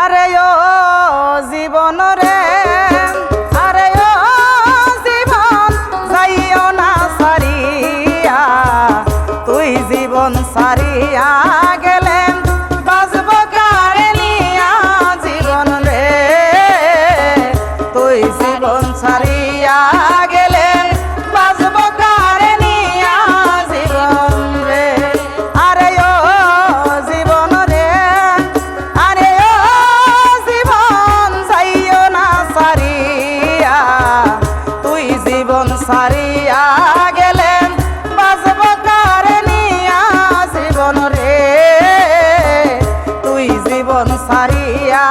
আরে ও জীবন রে আরে ও জীবন যাইও না সারিয়া তুই জীবন সারিয়া। জীবন সারিয়া গেলেন বাঁচব কারে নিয়া জীবন রে? তুই জীবন সারিয়া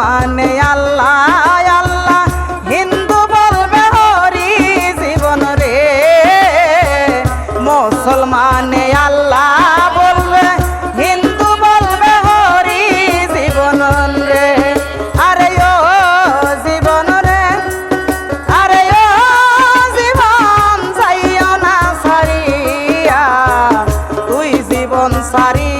মুসলমানে আল্লাহ আল্লাহ। হিন্দু বলবে, হরি জীবন রে। মুসলমানে আল্লাহ বলবে, হিন্দু বলবে, হরি জীবন রে। আরে ও জীবন রে, আরে ও জীবন যাইও না সারিয়া তুই জীবন সারি